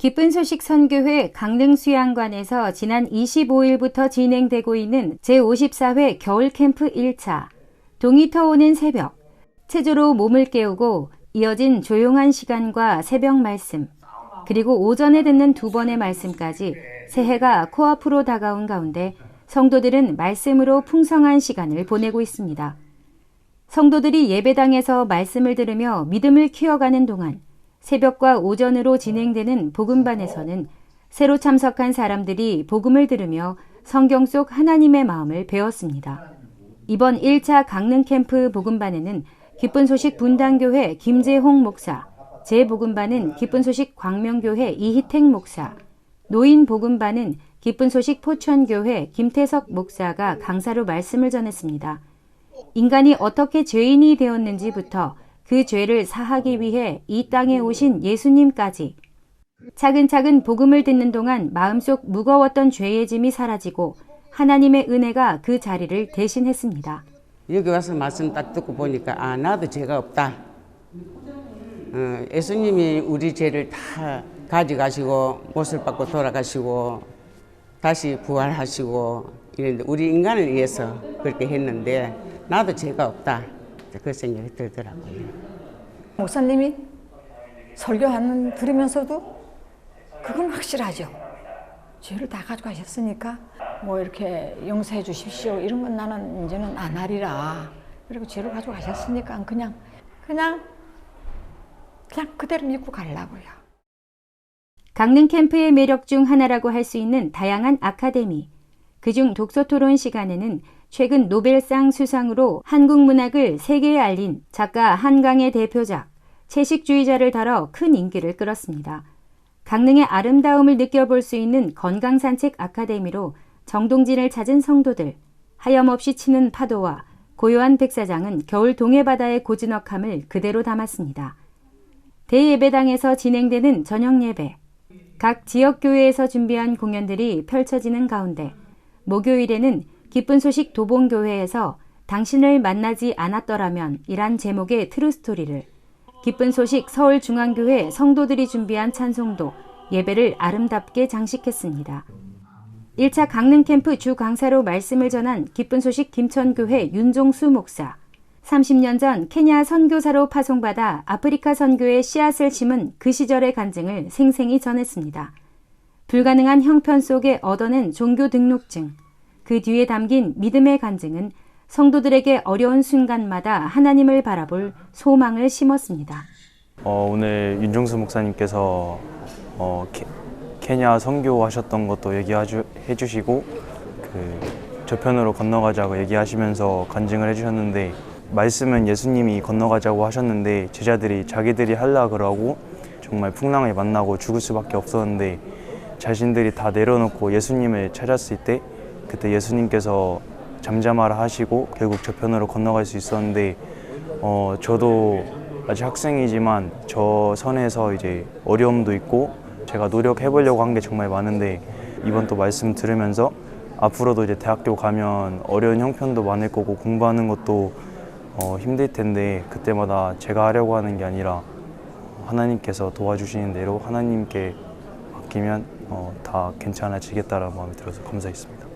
기쁜 소식 선교회 강릉 수양관에서 지난 25일부터 진행되고 있는 제54회 겨울 캠프 1차. 동이 터오는 새벽. 체조로 몸을 깨우고 이어진 조용한 시간과 새벽 말씀. 그리고 오전에 듣는 두 번의 말씀까지 새해가 코앞으로 다가온 가운데 성도들은 말씀으로 풍성한 시간을 보내고 있습니다. 성도들이 예배당에서 말씀을 들으며 믿음을 키워가는 동안 새벽과 오전으로 진행되는 복음반에서는 새로 참석한 사람들이 복음을 들으며 성경 속 하나님의 마음을 배웠습니다. 이번 1차 강릉 캠프 복음반에는 기쁜 소식 분당교회 김재홍 목사, 재복음반은 기쁜 소식 광명교회 이희택 목사, 노인 복음반은 기쁜 소식 포천교회 김태석 목사가 강사로 말씀을 전했습니다. 인간이 어떻게 죄인이 되었는지부터 그 죄를 사하기 위해 이 땅에 오신 예수님까지 차근차근 복음을 듣는 동안 마음속 무거웠던 죄의 짐이 사라지고 하나님의 은혜가 그 자리를 대신했습니다. 여기 와서 말씀 딱 듣고 보니까 아 나도 죄가 없다. 어, 예수님이 우리 죄를 다 가져가시고 못을 받고 돌아가시고 다시 부활하시고 이런데 우리 인간을 위해서 그렇게 했는데 나도 죄가 없다. 그 생각이 들더라고요. 목사님이 설교하는 들으면서도 그건 확실하죠. 죄를 다 가져가셨으니까 뭐 이렇게 용서해 주십시오 이런 건 나는 이제는 안 하리라. 그리고 죄를 가져가셨으니까 그냥 그냥 그냥 그대로 믿고 가려고요. 강릉 캠프의 매력 중 하나라고 할 수 있는 다양한 아카데미. 그중 독서 토론 시간에는 최근 노벨상 수상으로 한국 문학을 세계에 알린 작가 한강의 대표작 채식주의자를 다뤄 큰 인기를 끌었습니다. 강릉의 아름다움을 느껴볼 수 있는 건강산책 아카데미로 정동진을 찾은 성도들, 하염없이 치는 파도와 고요한 백사장은 겨울 동해바다의 고즈넉함을 그대로 담았습니다. 대예배당에서 진행되는 저녁 예배, 각 지역 교회에서 준비한 공연들이 펼쳐지는 가운데 목요일에는 기쁜 소식 도봉교회에서 당신을 만나지 않았더라면 이란 제목의 트루스토리를 기쁜 소식 서울중앙교회 성도들이 준비한 찬송도 예배를 아름답게 장식했습니다. 1차 강릉 캠프 주 강사로 말씀을 전한 기쁜 소식 김천교회 윤종수 목사. 30년 전 케냐 선교사로 파송받아 아프리카 선교의 씨앗을 심은 그 시절의 간증을 생생히 전했습니다. 불가능한 형편 속에 얻어낸 종교 등록증, 그 뒤에 담긴 믿음의 간증은 성도들에게 어려운 순간마다 하나님을 바라볼 소망을 심었습니다. 어, 오늘 윤종수 목사님께서 어, 케, 케냐 선교하셨던 것도 얘기해 주시고 그 저편으로 건너가자고 얘기하시면서 간증을 해주셨는데 말씀은 예수님이 건너가자고 하셨는데 제자들이 자기들이 할라 그러고 정말 풍랑을 만나고 죽을 수밖에 없었는데 자신들이 다 내려놓고 예수님을 찾았을 때 그때 예수님께서 잠잠하라 하시고 결국 저편으로 건너갈 수 있었는데 어, 저도 아직 학생이지만 저 선에서 이제 어려움도 있고 제가 노력해 보려고 한 게 정말 많은데 이번 또 말씀 들으면서 앞으로도 이제 대학교 가면 어려운 형편도 많을 거고 공부하는 것도 어, 힘들 텐데 그때마다 제가 하려고 하는 게 아니라 하나님께서 도와주시는 대로 하나님께 맡기면 어, 다 괜찮아지겠다라는 마음이 들어서 감사했습니다.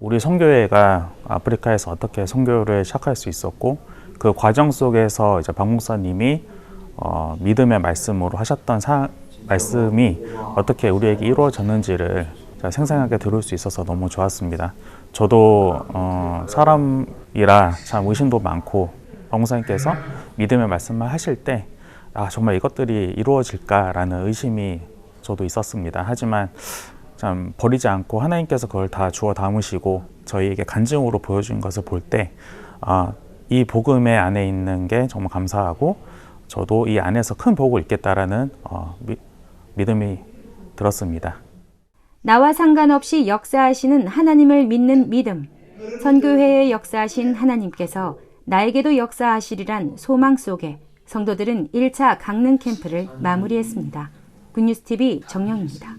우리 선교회가 아프리카에서 어떻게 선교를 시작할 수 있었고 그 과정 속에서 이제 박 목사님이 어, 믿음의 말씀으로 하셨던 사, 말씀이 어떻게 우리에게 이루어졌는지를 생생하게 들을 수 있어서 너무 좋았습니다. 저도 어, 사람이라 참 의심도 많고 박 목사님께서 믿음의 말씀만 하실 때 아, 정말 이것들이 이루어질까라는 의심이 저도 있었습니다. 하지만 참 버리지 않고 하나님께서 그걸 다 주워 담으시고 저희에게 간증으로 보여준 것을 볼 때 아, 이 복음의 안에 있는 게 정말 감사하고 저도 이 안에서 큰 복을 있겠다라는 어, 미, 믿음이 들었습니다. 나와 상관없이 역사하시는 하나님을 믿는 믿음. 선교회에 역사하신 하나님께서 나에게도 역사하시리란 소망 속에 성도들은 1차 강릉 캠프를 마무리했습니다. 굿뉴스TV 정영입니다.